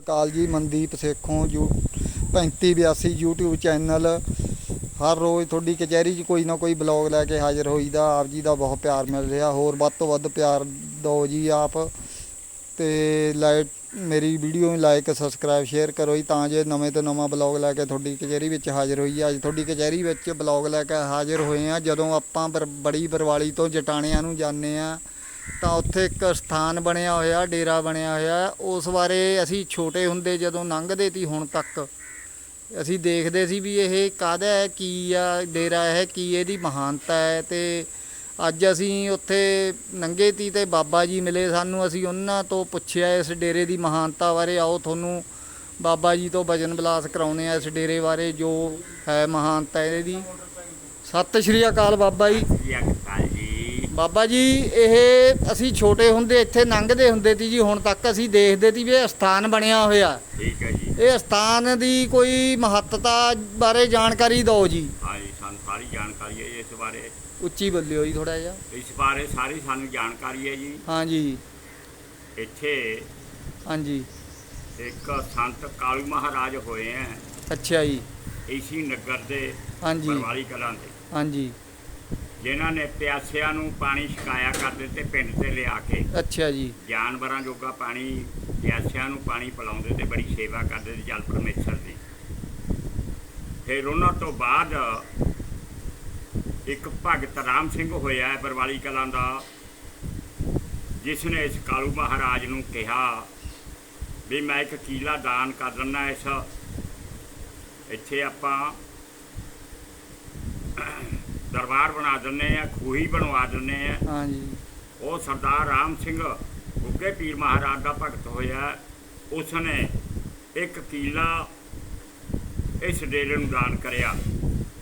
Akal ji, Mandeep Sekhon, U 3582 YouTube channel. ਹਰ ਰੋਜ਼ ਤੁਹਾਡੀ ਕਚਹਿਰੀ 'ਚ ਕੋਈ ਨਾ ਕੋਈ ਬਲੌਗ ਲੈ ਕੇ ਹਾਜ਼ਰ ਹੋਈਦਾ। ਆਪ ਜੀ ਦਾ ਬਹੁਤ ਪਿਆਰ ਮਿਲ ਰਿਹਾ। ਹੋਰ ਵੱਧ ਤੋਂ ਵੱਧ ਪਿਆਰ ਦਿਓ ਜੀ ਆਪ। ਤੇ ਲਾਈਕ, ਮੇਰੀ ਵੀਡੀਓ ਨੂੰ ਲਾਈਕ, ਸਬਸਕ੍ਰਾਈਬ, ਸ਼ੇਅਰ ਕਰੋ ਜੀ, ਤਾਂ ਜੇ ਨਵੇਂ ਤੋਂ ਨਵਾਂ ਬਲੌਗ ਲੈ ਕੇ ਤੁਹਾਡੀ ਕਚਹਿਰੀ ਵਿੱਚ ਹਾਜ਼ਰ ਹੋਈ ਅੱਜ ਤੁਹਾਡੀ ਕਚਹਿਰੀ ਵਿੱਚ ਬਲੌਗ ਲੈ ਕੇ ਹਾਜ਼ਰ ਹੋਏ ਆ। ਜਦੋਂ ਆਪਾਂ ਬਰ- ਬੜੀ ਬਰਵਾਲੀ ਤੋਂ ਜਟਾਣਿਆਂ ਨੂੰ ਜਾਂਦੇ ਆ ਤਾਂ ਉੱਥੇ ਇੱਕ ਸਥਾਨ ਬਣਿਆ ਹੋਇਆ, ਡੇਰਾ ਬਣਿਆ ਹੋਇਆ ਉਸ ਬਾਰੇ ਅਸੀਂ ਛੋਟੇ ਹੁੰਦੇ ਜਦੋਂ ਲੰਘਦੇ ਸੀ, ਹੁਣ ਤੱਕ ਅਸੀਂ ਦੇਖਦੇ ਸੀ ਵੀ ਇਹ ਕਾਹਦਾ ਹੈ, ਕੀ ਆ, ਡੇਰਾ ਹੈ ਕੀ ਇਹਦੀ ਮਹਾਨਤਾ ਹੈ। ਤੇ ਅੱਜ ਅਸੀਂ ਉੱਥੇ ਨੰਗੇ ਤੀ ਤੇ ਬਾਬਾ ਜੀ ਮਿਲੇ ਸਾਨੂੰ, ਅਸੀਂ ਉਹਨਾਂ ਤੋਂ ਪੁੱਛਿਆ ਇਸ ਡੇਰੇ ਦੀ ਮਹਾਨਤਾ ਬਾਰੇ, ਆਓ ਤੁਹਾਨੂੰ ਬਾਬਾ ਜੀ ਤੋਂ ਭਜਨ ਵਿਲਾਸ ਕਰਾਉਨੇ ਆ ਇਸ ਡੇਰੇ ਬਾਰੇ, ਜੋ ਹੈ ਮਹਾਨਤਾ ਇਹਦੀ। ਸਤਿ ਸ਼੍ਰੀ ਅਕਾਲ ਬਾਬਾ ਜੀ। ਬਾਬਾ ਜੀ ਇਹ ਅਸੀਂ ਛੋਟੇ ਹੁੰਦੇ ਇੱਥੇ ਲੰਘਦੇ ਹੁੰਦੇ ਸੀ ਜੀ ਹੁਣ ਤੱਕ ਅਸੀਂ ਦੇਖਦੇ ਸੀ ਵੀ ਇਹ ਸਥਾਨ ਬਣਿਆ ਹੋਇਆ। ਠੀਕ ਹੈ ਜੀ। ਇਹ ਸਥਾਨ ਦੀ ਕੋਈ ਮਹੱਤਤਾ ਬਾਰੇ ਜਾਣਕਾਰੀ ਦਿਓ ਜੀ। ਹਾਂਜੀ ਸਾਨੂੰ ਸਾਰੀ ਜਾਣਕਾਰੀ ਹੈ ਇਸ ਬਾਰੇ। ਉੱਚੀ ਬੋਲਿਓ ਜੀ ਥੋੜਾ ਜਿਹਾ। ਇਸ ਬਾਰੇ ਸਾਰੀ ਸਾਨੂੰ ਜਾਣਕਾਰੀ ਹੈ ਜੀ। ਇੱਥੇ ਹਾਂਜੀ ਇੱਕ ਸੰਤ ਕਾਲੂ ਮਹਾਰਾਜ ਹੋਏ ਹੈ। ਅੱਛਾ ਜੀ। ਇਸੀ ਨਗਰ ਦੇ ਹਾਂਜੀ ਕਲਾਂ ਦੇ। ਹਾਂਜੀ ਜਿਨ੍ਹਾਂ ਨੇ ਪਿਆਸਿਆਂ ਨੂੰ ਪਾਣੀ ਛਕਾਇਆ ਕਰਦੇ ਤੇ ਪਿੰਡ ਤੇ ਲਿਆ ਕੇ। ਅੱਛਾ ਜੀ। ਜਾਨਵਰਾਂ ਜੋਗਾ ਪਾਣੀ ਪਿਆਸਿਆਂ ਨੂੰ ਪਾਣੀ ਪਿਲਾਉਂਦੇ ਤੇ ਬੜੀ ਸੇਵਾ ਕਰਦੇ ਤੇ ਜਲ ਪਰਮੇਸ਼ਰ ਦੀ। ਫਿਰ ਉਹਨਾਂ ਤੋਂ ਬਾਅਦ ਇੱਕ ਭਗਤ ਰਾਮ ਸਿੰਘ ਹੋਇਆ ਹੈ ਬਰਵਾਲੀ ਕਲਾਂ ਦਾ ਜਿਸ ਨੇ ਇਸ ਕਾਲੂ ਮਹਾਰਾਜ ਨੂੰ ਕਿਹਾ ਵੀ ਮੈਂ ਇੱਕ ਕੀਲਾ ਦਾਨ ਕਰ ਦਿੰਦਾ ਇਸ। ਇੱਥੇ ਆਪਾਂ ਦਰਬਾਰ ਬਣਾ ਦਿੰਨੇ ਆ ਖੂਹੀ ਬਣਵਾ ਦਿੰਨੇ ਆ। ਹਾਂਜੀ। ਉਹ ਸਰਦਾਰ ਰਾਮ ਸਿੰਘ ਗੁੱਗੇ ਪੀਰ ਮਹਾਰਾਜ ਦਾ ਭਗਤ ਹੋਇਆ। ਉਸ ਨੇ ਇੱਕ ਕੀਲਾ ਇਸ ਡੇਰੇ ਨੂੰ ਦਾਨ ਕਰਿਆ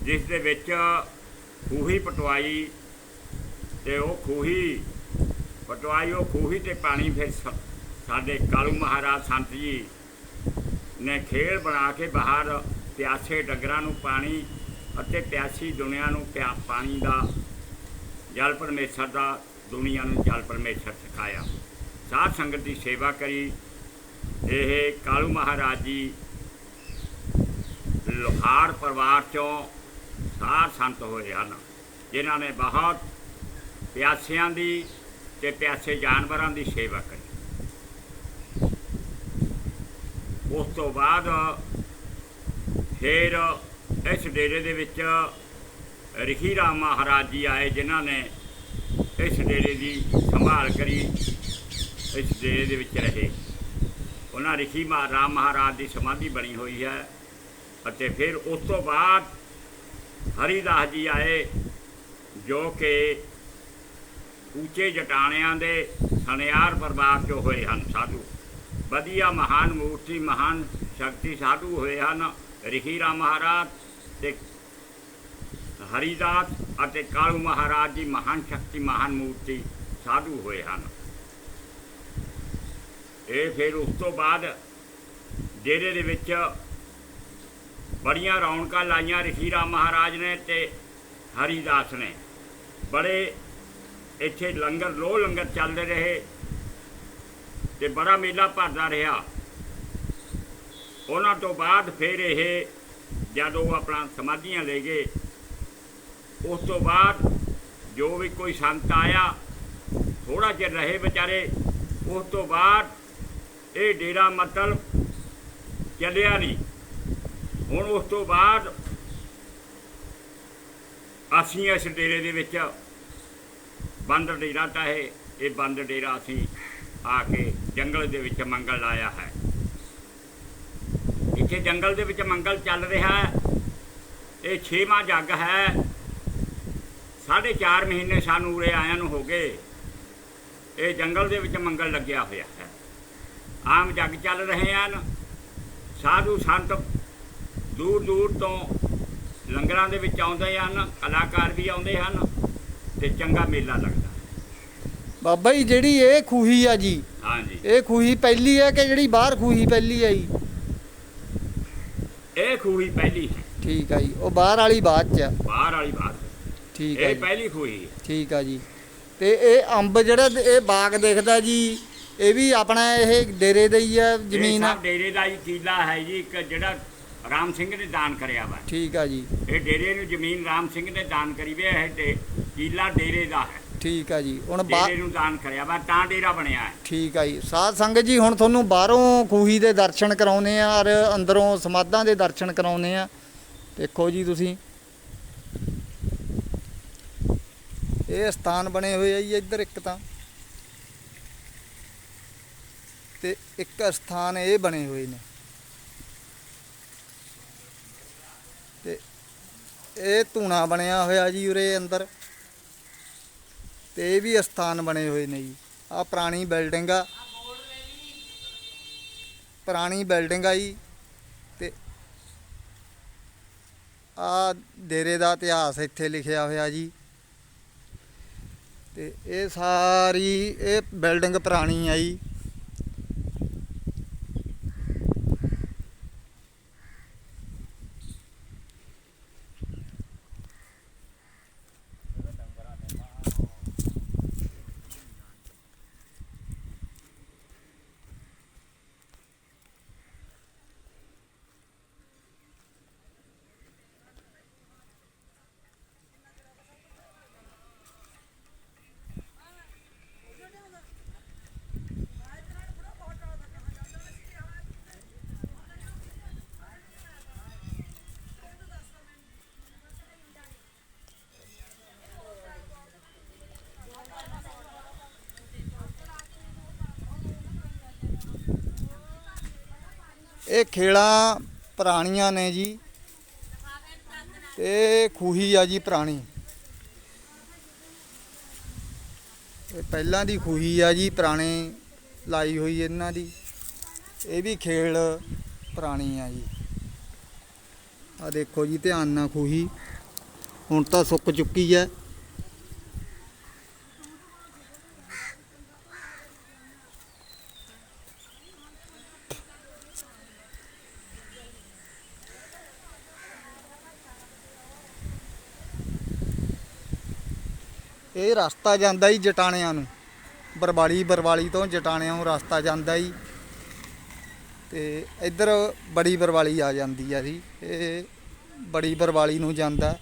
ਜਿਸ ਦੇ ਵਿੱਚ ਖੂਹੀ ਪਟਵਾਈ ਤੇ ਉਹ ਖੂਹੀ ਪਟਵਾਈ ਉਹ ਖੂਹੀ ਤੇ ਪਾਣੀ ਫਿਰ ਸਾਡੇ ਕਾਲੂ ਮਹਾਰਾਜ ਸੰਤ ਜੀ ਨੇ ਖੇਲ ਬਣਾ ਕੇ ਬਾਹਰ ਪਿਆਸੇ ਡੰਗਰਾਂ ਨੂੰ ਪਾਣੀ ਅਤੇ ਪਿਆਸੀ ਦੁਨੀਆ ਨੂੰ ਪਿਆ ਪਾਣੀ ਦਾ ਜਲ ਪਰਮੇਸ਼ਰ ਦਾ, ਦੁਨੀਆ ਨੂੰ ਜਲ ਪਰਮੇਸ਼ਰ ਸਿਖਾਇਆ। ਸਾਧ ਸੰਗਤ ਦੀ ਸੇਵਾ ਕਰੀ। ਇਹ ਕਾਲੂ ਮਹਾਰਾਜ ਜੀ ਲੋਹਾਰ ਪਰਿਵਾਰ ਚੋਂ ਸਾਰ ਸੰਤ ਹੋਏ ਹਨ, ਜਿਨ੍ਹਾਂ ਨੇ ਬਹੁਤ ਪਿਆਸਿਆਂ ਦੀ ਤੇ ਪਿਆਸੇ ਜਾਨਵਰਾਂ ਦੀ ਸੇਵਾ ਕਰੀ। ਉਸ ਤੋਂ ਬਾਅਦ ਫਿਰ ਇਸ ਡੇਰੇ ਦੇ ਵਿੱਚ ਰਿਖੀ ਰਾਮ ਮਹਾਰਾਜ ਜੀ ਆਏ, ਜਿਨ੍ਹਾਂ ਨੇ ਇਸ ਡੇਰੇ ਦੀ ਸੰਭਾਲ ਕਰੀ, ਇਸ ਡੇਰੇ ਦੇ ਵਿੱਚ ਰਹੇ। ਉਹਨਾਂ ਰਿਖੀ ਮਾ ਰਾਮ ਮਹਾਰਾਜ ਦੀ ਸਮਾਧੀ ਬਣੀ ਹੋਈ ਹੈ ਅਤੇ ਫਿਰ ਉਸ ਤੋਂ ਬਾਅਦ ਹਰੀਦਾਸ ਜੀ ਆਏ, ਜੋ ਕਿ ਉੱਚੇ ਜਟਾਣਿਆਂ ਦੇ ਸਨਿਆਰ ਪਰਿਵਾਰ ਚੋਂ ਹੋਏ ਹਨ, ਸਾਧੂ। ਵਧੀਆ ਮਹਾਨ ਮੂਰਤੀ, ਮਹਾਨ ਸ਼ਕਤੀ ਸਾਧੂ ਹੋਏ ਹਨ, ਰਿਖੀ ਰਾਮ ਮਹਾਰਾਜ। ਤੇ ਹਰੀਦਾਸ ਅਤੇ ਕਾਲੂ ਮਹਾਰਾਜ ਦੀ ਮਹਾਨ ਸ਼ਕਤੀ, ਮਹਾਨ ਮੂਰਤੀ ਸਾਧੂ ਹੋਏ ਹਨ। ਇਹ ਫਿਰ ਉਸ ਤੋਂ ਬਾਅਦ ਡੇਰੇ ਦੇ ਵਿੱਚ ਬੜੀਆਂ ਰੌਣਕਾਂ ਲਾਈਆਂ ਰਿਖੀ ਰਾਮ ਮਹਾਰਾਜ ਨੇ ਤੇ ਹਰੀਦਾਸ ਨੇ। ਬੜੇ ਇੱਥੇ ਲੰਗਰ ਲੋ ਲੰਗਰ ਚੱਲਦੇ ਰਹੇ ਤੇ ਬੜਾ ਮੇਲਾ ਭਰਦਾ ਰਿਹਾ। ਉਹਨਾਂ ਤੋਂ ਬਾਅਦ ਫਿਰ ਇਹ ਜਦ ਉਹ ਆਪਣਾ ਸਮਾਧੀਆਂ ਲੈ ਗਏ, ਉਸ ਤੋਂ ਬਾਅਦ ਜੋ ਵੀ ਕੋਈ ਸੰਤ ਆਇਆ ਥੋੜਾ ਚਿਰ ਰਹੇ ਵਿਚਾਰੇ, ਉਸ ਤੋਂ ਬਾਅਦ ਇਹ ਡੇਰਾ ਮਤਲਬ ਚੱਲਿਆ ਨਹੀਂ। ਹੁਣ ਉਸ ਤੋਂ ਬਾਅਦ ਅਸੀਂ ਇਸ ਡੇਰੇ ਦੇ ਵਿੱਚ ਬੰਦ ਡੇਰਾ ਤਾਂ ਇਹ ਇਹ ਬੰਦ ਡੇਰਾ ਅਸੀਂ ਆ ਕੇ ਜੰਗਲ ਦੇ ਵਿੱਚ ਮੰਗਲ ਲਾਇਆ ਹੈ। ਇੱਥੇ ਜੰਗਲ ਦੇ ਵਿੱਚ ਮੰਗਲ ਚੱਲ ਰਿਹਾ ਹੈ ਇਹ 6ਵਾਂ ਜੱਗ ਹੈ। ਸਾਢੇ ਚਾਰ ਮਹੀਨੇ ਸਾਨੂੰ ਉਰੇ ਆਇਆਂ ਨੂੰ ਹੋ ਗਏ। ਇਹ ਜੰਗਲ ਦੇ ਵਿੱਚ ਮੰਗਲ ਲੱਗਿਆ ਹੋਇਆ ਹੈ। ਆਮ ਜੱਗ ਚੱਲ ਰਹੇ ਹਨ। ਸਾਧੂ ਸੰਤ ਦੂਰ ਦੂਰ ਤੋਂ ਲੰਗਰਾਂ ਦੇ ਵਿੱਚ ਆਉਂਦੇ ਹਨ ਕਲਾਕਾਰ ਵੀ ਆਉਂਦੇ ਹਨ ਤੇ ਚੰਗਾ ਮੇਲਾ ਲੱਗਦਾ। ਬਾਬਾ ਜੀ ਜਿਹੜੀ ਇਹ ਖੂਹੀ ਆ ਜੀ ਹਾਂਜੀ। ਇਹ ਖੂਹੀ ਪਹਿਲੀ ਹੈ ਕਿ ਜਿਹੜੀ ਬਾਹਰ ਖੂਹੀ ਪਹਿਲੀ ਜੀ ਇਹ ਖੂਹੀ ਪਹਿਲੀ। ਹੈ ਠੀਕ ਆ ਜੀ। ਉਹ ਬਾਹਰ ਵਾਲੀ ਬਾਅਦ ਚ ਆ। ਬਾਹਰ ਵਾਲੀ ਬਾਤ ਠੀਕ ਆ ਇਹ ਜੀ। ਪਹਿਲੀ ਖੂਹੀ। ਹੈ ਠੀਕ ਆ ਜੀ। ਤੇ ਇਹ ਅੰਬ ਜਿਹੜਾ ਇਹ ਬਾਗ ਦਿਖਦਾ ਜੀ ਇਹ ਵੀ ਆਪਣਾ ਇਹ ਡੇਰੇ ਦਾ ਹੀ ਹੈ ਜ਼ਮੀਨ ਜ਼ਮੀਨ ਆ। ਡੇਰੇ ਦਾ ਹੀ ਕੀਲਾ ਹੈ ਜੀ ਇੱਕ ਜਿਹੜਾ ਰਾਮ ਸਿੰਘ ਨੇ ਦਾਨ ਕਰਿਆ ਵਾ। ਠੀਕ ਆ ਜੀ। ਇਹ ਡੇਰੇ ਨੂੰ ਜ਼ਮੀਨ ਰਾਮ ਸਿੰਘ ਨੇ ਦਾਨ ਕਰੀ ਵੀ ਇਹ ਡੇ- ਕੀਲਾ ਡੇਰੇ ਦਾ ਹੈ। ਠੀਕ ਆ ਜੀ। ਹੁਣ ਬਾ ਡੇਰੇ ਨੂੰ ਦਾਨ ਕਰਿਆ ਵਾ ਤਾਂ ਡੇਰਾ ਬਣਿਆ ਹੈ। ਠੀਕ ਆ ਜੀ। ਸਾਧ ਸੰਗਤ ਜੀ ਹੁਣ ਤੁਹਾਨੂੰ ਬਾਹਰੋਂ ਖੂਹੀ ਦੇ ਦਰਸ਼ਨ ਕਰਾਉਨੇ ਆ ਔਰ ਅੰਦਰੋਂ ਸਮਾਧਾਂ ਦੇ ਦਰਸ਼ਨ ਕਰਾਉਨੇ ਆ। ਦੇਖੋ ਜੀ ਤੁਸੀਂ। ਇਹ ਸਥਾਨ ਬਣੇ ਹੋਏ ਆ ਜੀ ਇੱਧਰ ਇੱਕ ਤਾਂ। ਤੇ ਇੱਕ ਸਥਾਨ ਇਹ ਬਣੇ ਹੋਏ ਨੇ। ਤੇ ਇਹ ਧੂਣਾ ਬਣਿਆ ਹੋਇਆ ਜੀ ਉਰੇ ਅੰਦਰ। ਤੇ ਇਹ ਵੀ ਸਥਾਨ ਬਣੇ ਹੋਏ ਨੇ ਜੀ। ਆ ਪੁਰਾਣੀ ਬਿਲਡਿੰਗ ਆ। ਪੁਰਾਣੀ ਬਿਲਡਿੰਗ ਆ ਜੀ। ਤੇ ਆ ਡੇਰੇ ਦਾ ਇਤਿਹਾਸ ਇੱਥੇ ਲਿਖਿਆ ਹੋਇਆ ਜੀ। ਤੇ ਇਹ ਸਾਰੀ, ਇਹ ਬਿਲਡਿੰਗ ਪੁਰਾਣੀ ਆ ਜੀ। ਇਹ ਖੇਲਾਂ ਪੁਰਾਣੀਆਂ ਨੇ ਜੀ। ਤੇ ਖੂਹੀ ਆ ਜੀ ਪੁਰਾਣੀ। ਇਹ ਪਹਿਲਾਂ ਦੀ ਖੂਹੀ ਆ ਜੀ, ਪੁਰਾਣੇ ਲਾਈ ਹੋਈ ਇਹਨਾਂ ਦੀ। ਇਹ ਵੀ ਖੇਲ ਪੁਰਾਣੀ ਆ ਜੀ। ਆ ਦੇਖੋ ਜੀ, ਧਿਆਨ ਨਾਲ ਖੂਹੀ। ਹੁਣ ਤਾਂ ਸੁੱਕ ਚੁੱਕੀ ਹੈ। ਇਹ ਰਸਤਾ ਜਾਂਦਾ ਹੀ ਜਟਾਣਿਆਂ ਨੂੰ। ਬਰਵਾਲੀ ਬਰਵਾਲੀ ਤੋਂ ਜਟਾਣਿਆਂ ਨੂੰ ਰਸਤਾ ਜਾਂਦਾ ਹੀ ਤੇ ਇੱਧਰ ਬੜੀ ਬਰਵਾਲੀ ਆ ਜਾਂਦੀ ਆ ਜੀ। ਇਹ ਬੜੀ ਬਰਵਾਲੀ ਨੂੰ ਜਾਂਦਾ।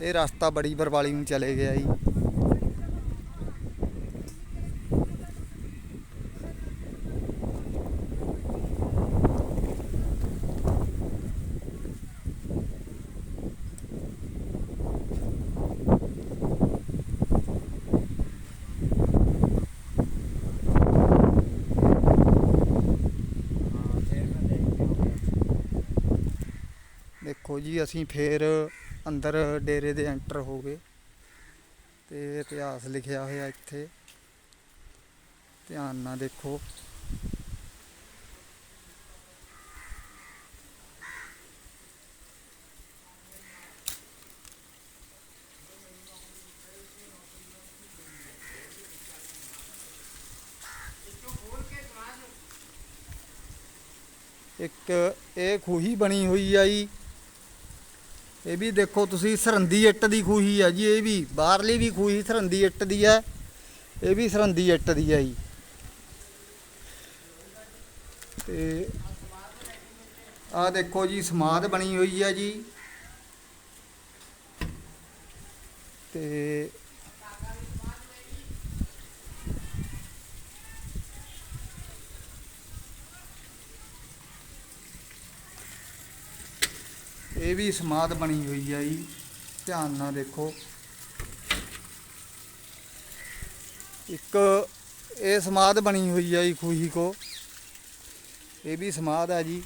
ਇਹ ਰਸਤਾ ਬੜੀ ਬਰਵਾਲੀ ਨੂੰ ਚਲੇ ਗਿਆ ਜੀ ਦੇਖੋ ਜੀ, ਅਸੀਂ ਫੇਰ ਅੰਦਰ ਡੇਰੇ ਦੇ ਐਂਟਰ ਹੋ ਗਏ ਤੇ ਇਤਿਹਾਸ ਲਿਖਿਆ ਹੋਇਆ ਇੱਥੇ। ਧਿਆਨ ਨਾਲ ਦੇਖੋ। ਇੱਕ ਇਹ ਖੂਹੀ ਬਣੀ ਹੋਈ ਆ ਜੀ। ਇਹ ਵੀ ਦੇਖੋ ਤੁਸੀਂ ਸਰੰਦੀ ਇੱਟ ਦੀ ਖੂਹੀ ਆ ਜੀ, ਇਹ ਵੀ ਬਾਹਰਲੀ ਵੀ ਖੂਹੀ, ਸਰੰਦੀ ਇੱਟ ਦੀ ਹੈ ਇਹ ਵੀ ਸਰੰਦੀ ਇੱਟ ਦੀ ਹੈ ਜੀ। ਤੇ ਆ ਦੇਖੋ ਜੀ, ਸਮਾਧ ਬਣੀ ਹੋਈ ਹੈ ਜੀ। ਤੇ ਇਹ ਵੀ ਸਮਾਧ ਬਣੀ ਹੋਈ ਆ ਜੀ। ਧਿਆਨ ਨਾਲ ਦੇਖੋ। ਇੱਕ ਇਹ ਸਮਾਧ ਬਣੀ ਹੋਈ ਆ ਜੀ ਖੂਹੀ ਕੋ। ਇਹ ਵੀ ਸਮਾਧ ਆ ਜੀ।